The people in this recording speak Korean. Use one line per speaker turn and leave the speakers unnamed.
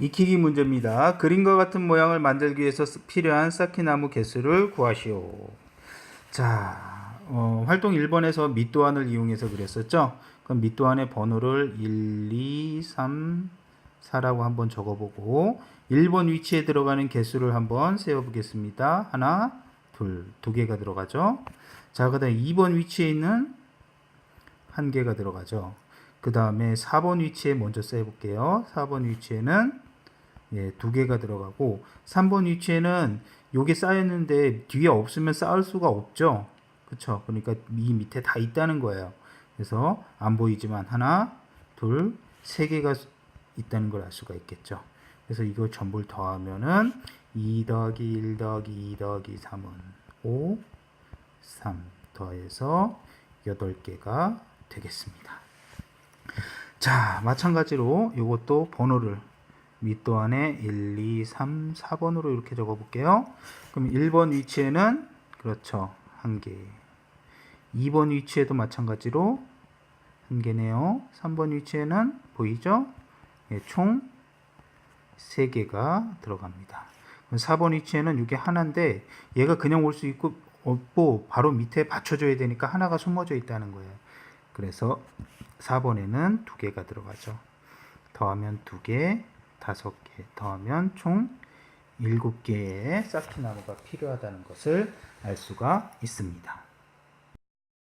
익히기 문제입니다. 그림과 같은 모양을 만들기 위해서 쓰- 필요한 쌓기나무 개수를 구하시오. 자, 어, 활동 1번에서 밑도안을 이용해서 그렸었죠? 그럼 밑도안의 번호를 1, 2, 3, 4라고 한번 적어보고 1번 위치에 들어가는 개수를 한번 세어보겠습니다. 하나, 둘, 두 개가 들어가죠? 자, 그 다음에 2번 위치에 있는 한 개가 들어가죠. 그 다음에 4번 위치에 먼저 세볼게요. 4번 위치에는 예, 두 개가 들어가고 3번 위치에는 요게 쌓였는데 뒤에 없으면 쌓을 수가 없죠. 그쵸? 그러니까 이 밑에 다 있다는 거예요. 그래서 안 보이지만 하나, 둘, 세 개가 있다는 걸 알 수가 있겠죠. 그래서 이거 전부를 더하면은 2 더하기 1 더하기 2 더하기 3은 5, 3 더해서 8개가 되겠습니다. 자, 마찬가지로 이것도 번호를 밑도 안에 1, 2, 3, 4번으로 이렇게 적어 볼게요. 그럼 1번 위치에는 그렇죠. 한 개. 2번 위치에도 마찬가지로 한 개네요. 3번 위치에는 보이죠? 예, 총 3개가 들어갑니다. 그럼 4번 위치에는 이게 하나인데 얘가 그냥 올 수 있고 없고 바로 밑에 받쳐줘야 되니까 하나가 숨어져 있다는 거예요. 그래서 4번에는 두 개가 들어가죠. 더하면 두 개, 다섯 개, 더하면 총 일곱 개의 쌓기나무가 필요하다는 것을 알 수가 있습니다.